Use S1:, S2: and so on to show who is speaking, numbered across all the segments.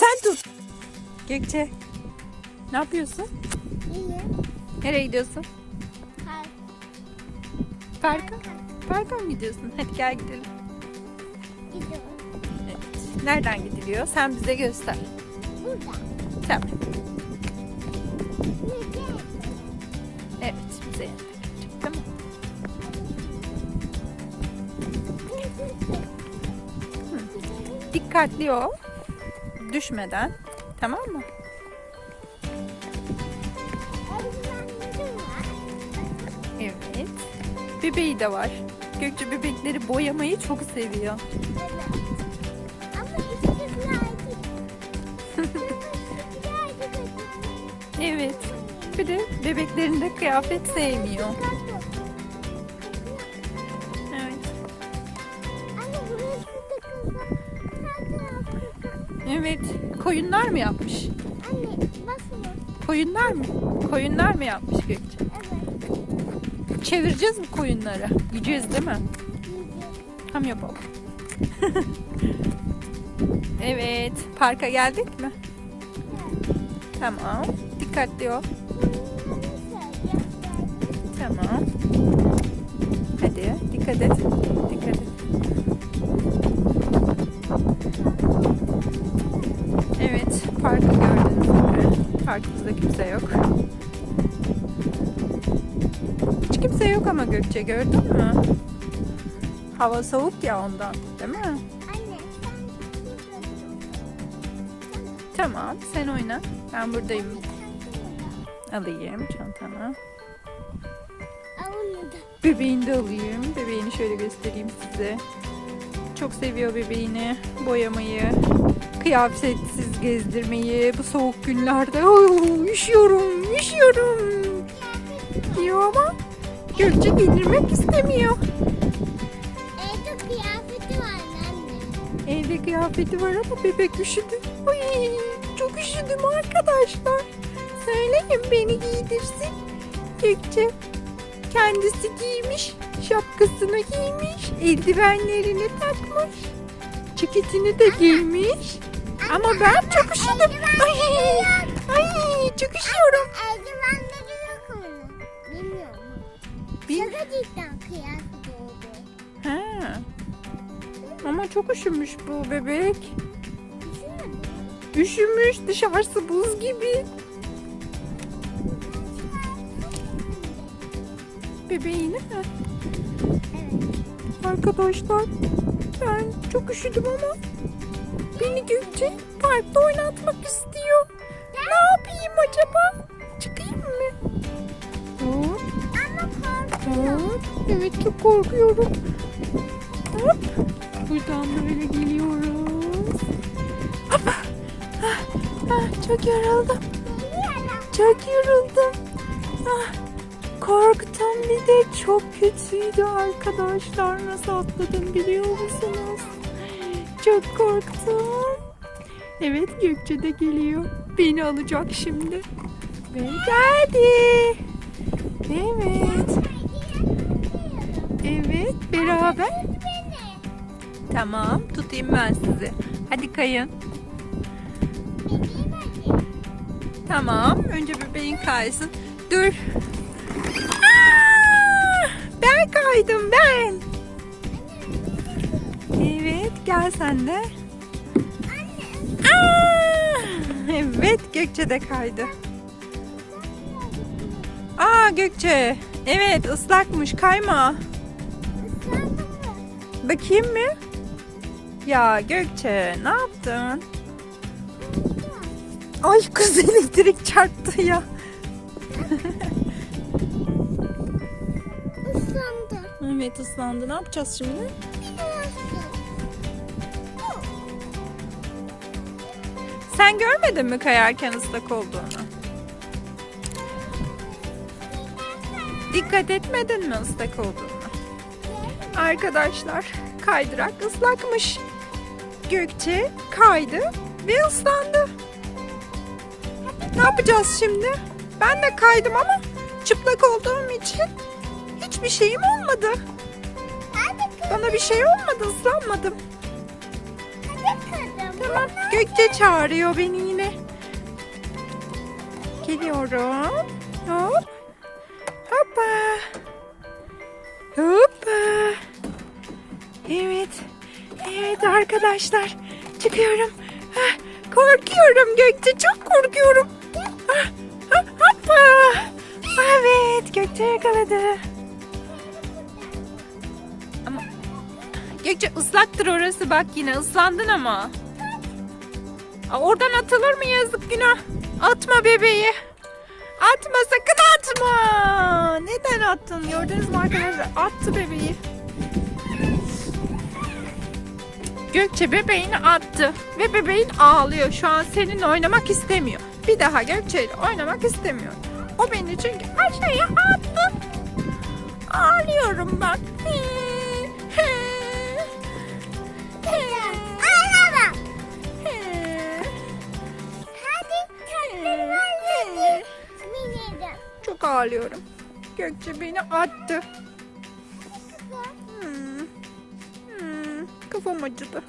S1: Sen tut. Gökçe. Ne yapıyorsun?
S2: İyi.
S1: Nereye gidiyorsun?
S2: Kalk.
S1: Parka. Parka mı gidiyorsun? Hadi gel gidelim.
S2: Gidiyorum.
S1: Evet. Nereden gidiliyor? Sen bize göster.
S2: Burada.
S1: Tamam. Evet. Bize. Tamam. Dikkatli ol. Düşmeden. Tamam mı? Evet. Bebeği de var. Gökçe bebekleri boyamayı çok seviyor. Evet. Bir de bebeklerinde kıyafet sevmiyor. Evet. Koyunlar mı yapmış?
S2: Anne basma.
S1: Koyunlar mı? Koyunlar mı yapmış Gökçe?
S2: Evet.
S1: Çevireceğiz mi koyunları? Yiyeceğiz değil mi? Tam yapalım. evet. Parka geldik mi? Tamam. Dikkatli ol. Tamam. Hadi dikkat et. Dikkat et. Evet, parkı gördüğünüz gibi. Parkımızda kimse yok. Hiç kimse yok ama Gökçe gördün mü? Hava soğuk ya ondan, değil mi? Tamam, sen oyna. Ben buradayım. Alayım çantanı. Bebeğini de alayım. Bebeğini şöyle göstereyim size. Çok seviyor bebeğini. Boyamayı, kıyafetsiz gezdirmeyi bu soğuk günlerde. Oh, üşüyorum, üşüyorum diyor ama Gökçe giydirmek istemiyor.
S2: Evde kıyafeti var anne.
S1: Evde kıyafeti var ama bebek üşüdü. Ay, çok üşüdüm arkadaşlar. Söyleyin beni giydirsin. Gökçe kendisi giymiş, şapkasını giymiş, eldivenlerini takmış, ceketini de giymiş. Ama ben çok üşüdüm. Ay, ay çok üşüyorum.
S2: Eldivenleri yok onun. Bilmiyorum.
S1: Bil-
S2: Şaka cidden kıyafet oldu.
S1: Ha. Ama çok üşümüş bu bebek.
S2: Düşünün.
S1: Üşümüş, dışarısı buz gibi. Bebeğini mi?
S2: Evet.
S1: Arkadaşlar ben çok üşüdüm ama beni Gökçe parkta oynatmak istiyor. Ne yapayım acaba? Çıkayım mı? Hop,
S2: Ama korkuyorum.
S1: hop. Evet çok korkuyorum. Hop. Buradan böyle geliyoruz. Hop. Ah, ah, çok yoruldum. Çok yoruldum. Ah, korktum bir de çok kötüydü arkadaşlar. Nasıl atladım biliyor musunuz? Çok korktum. Evet Gökçe de geliyor. Beni alacak şimdi. Ve geldi. Evet. Evet beraber. Tamam tutayım ben sizi. Hadi kayın. Tamam. Önce bebeğin kaysın. Dur. Ben kaydım ben. Evet gel sen de. Aa, evet Gökçe de kaydı. Aa Gökçe. Evet ıslakmış kayma. Bakayım mı? Ya Gökçe ne yaptın? Ay kız elektrik çarptı ya. Evet ıslandı. Ne yapacağız şimdi? Sen görmedin mi kayarken ıslak olduğunu? Dikkat etmedin mi ıslak olduğunu? Arkadaşlar kaydırak ıslakmış. Gökçe kaydı ve ıslandı. Ne yapacağız şimdi? Ben de kaydım ama çıplak olduğum için hiçbir şeyim olmadı. Bana bir şey olmadı, ıslanmadım. Tamam. Gökçe çağırıyor beni yine. Geliyorum. Hop. Hoppa. Hoppa. Evet. Evet arkadaşlar. Çıkıyorum. Hah, korkuyorum Gökçe. Çok korkuyorum. Ah, ah, Hoppa. Evet. Gökçe yakaladı. Gökçe ıslaktır orası bak yine ıslandın ama. Oradan atılır mı yazık günah? Atma bebeği. Atma sakın atma. Neden attın? Gördünüz mü arkadaşlar? Attı bebeği. Gökçe bebeğini attı ve bebeğin ağlıyor. Şu an seninle oynamak istemiyor. Bir daha Gökçe ile oynamak istemiyor. O beni çünkü aşağıya attı. Ağlıyorum ben.
S2: Ağlama.
S1: Çok ağlıyorum. Gökçe beni attı. Hmm. Hmm. Kafam acıdı.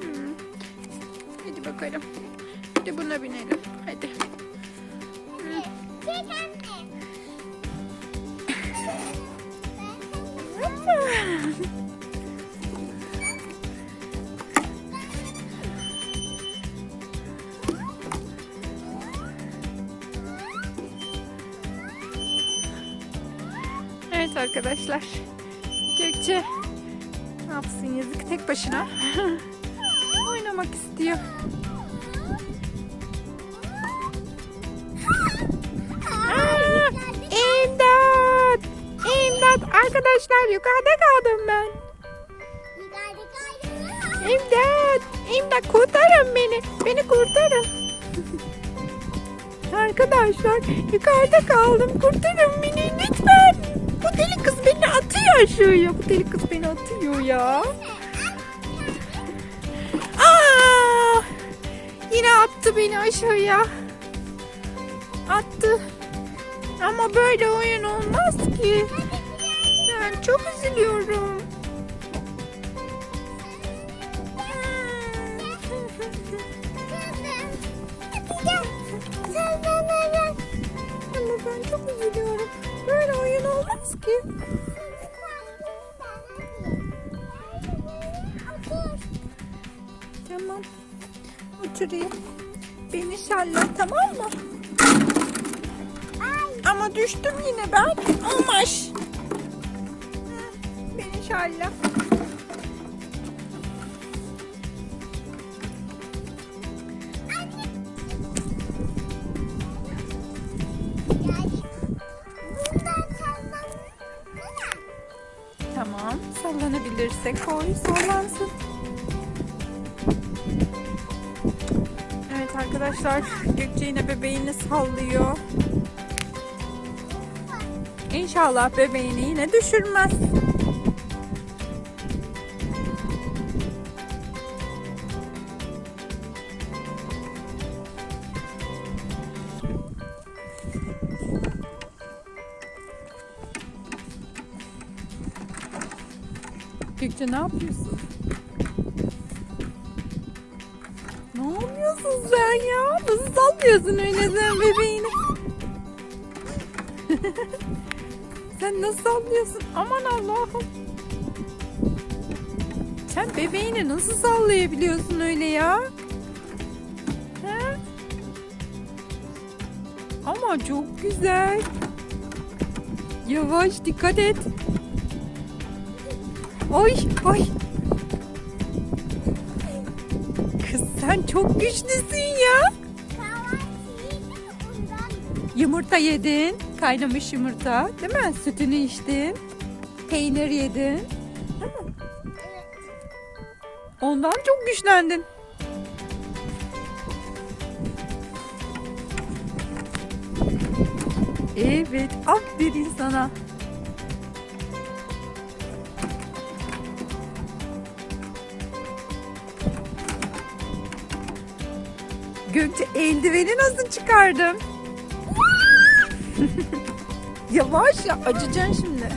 S1: Hmm. Hadi bakalım. Hadi buna binelim. Hadi.
S2: Çek anne.
S1: Evet arkadaşlar. Gökçe ne yapsın yazık tek başına. Oynamak istiyor. Aa, İmdat! İmdat! Arkadaşlar yukarıda kaldım ben. İmdat! İmdat kurtarın beni. Beni kurtarın. Arkadaşlar yukarıda kaldım. Kurtarın beni lütfen. Bu deli kız beni atıyor aşağıya. Bu deli kız beni atıyor ya. Aa! Yine attı beni aşağıya. Attı. Ama böyle oyun olmaz ki. Ben çok üzülüyorum. Ki. Tamam. Oturayım. Beni şalla tamam mı? Ama düştüm yine ben. Hı, Beni şalla. Sallanabilirse koy. Sallansın. Evet arkadaşlar. Gökçe yine bebeğini sallıyor. İnşallah bebeğini yine düşürmez. Gökçe ne yapıyorsun? Ne yapıyorsun sen ya? Nasıl sallıyorsun öyle sen bebeğini? sen nasıl sallıyorsun? Aman Allah'ım. Sen bebeğini nasıl sallayabiliyorsun öyle ya? He? Ama çok güzel. Yavaş dikkat et. Oy oy. Kız sen çok güçlüsün ya. Yumurta yedin. Kaynamış yumurta. Değil mi? Sütünü içtin. Peynir yedin. Ondan çok güçlendin. Evet. Aferin sana. Gökçe eldiveni nasıl çıkardım? Yavaş ya acıcaksın şimdi.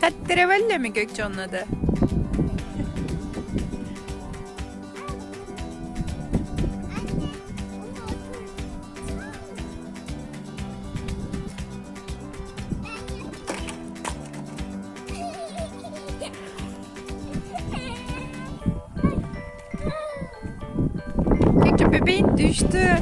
S1: Tatlırevelle mi Gökçe onun adı? Gökçe bebeğin düştü.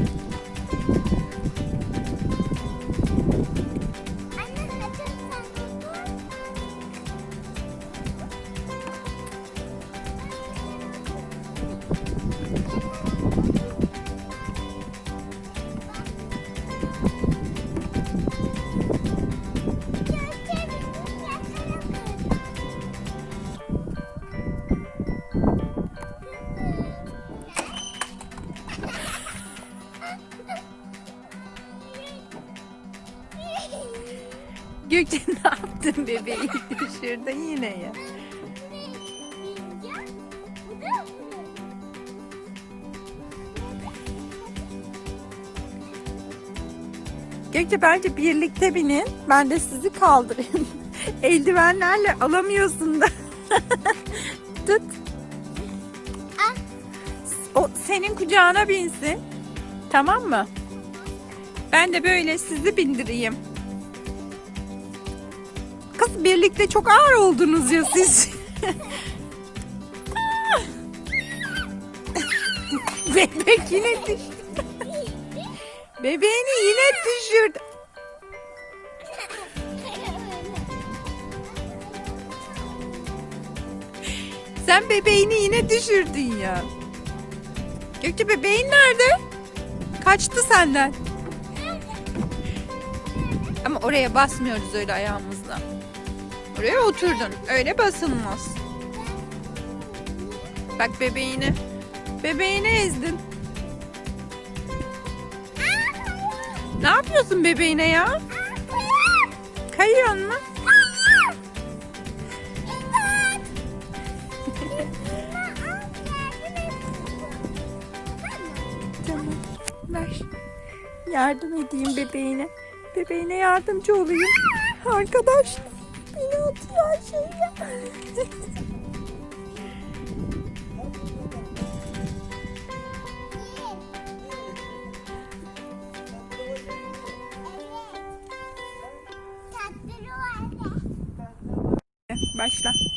S1: Gökçe ne yaptın bebeği düşürdün yine ya. Gökçe bence birlikte binin. Ben de sizi kaldırayım. Eldivenlerle alamıyorsun da. Tut.
S2: Ah.
S1: O senin kucağına binsin. Tamam mı? Ben de böyle sizi bindireyim. Kız birlikte çok ağır oldunuz ya siz. Bebek yine düştü. Bebeğini yine düşürdü. Sen bebeğini yine düşürdün ya. Gökçe bebeğin nerede? Kaçtı senden. Ama oraya basmıyoruz öyle ayağımızla. Oraya oturdun. Öyle basılmaz. Bak bebeğini. Bebeğini ezdin. Ne yapıyorsun bebeğine ya? Kayıyor mu? Tamam. Ver. Yardım edeyim bebeğine. Bebeğine yardımcı olayım. Arkadaş. Beni atıyor aşağıya. Başla.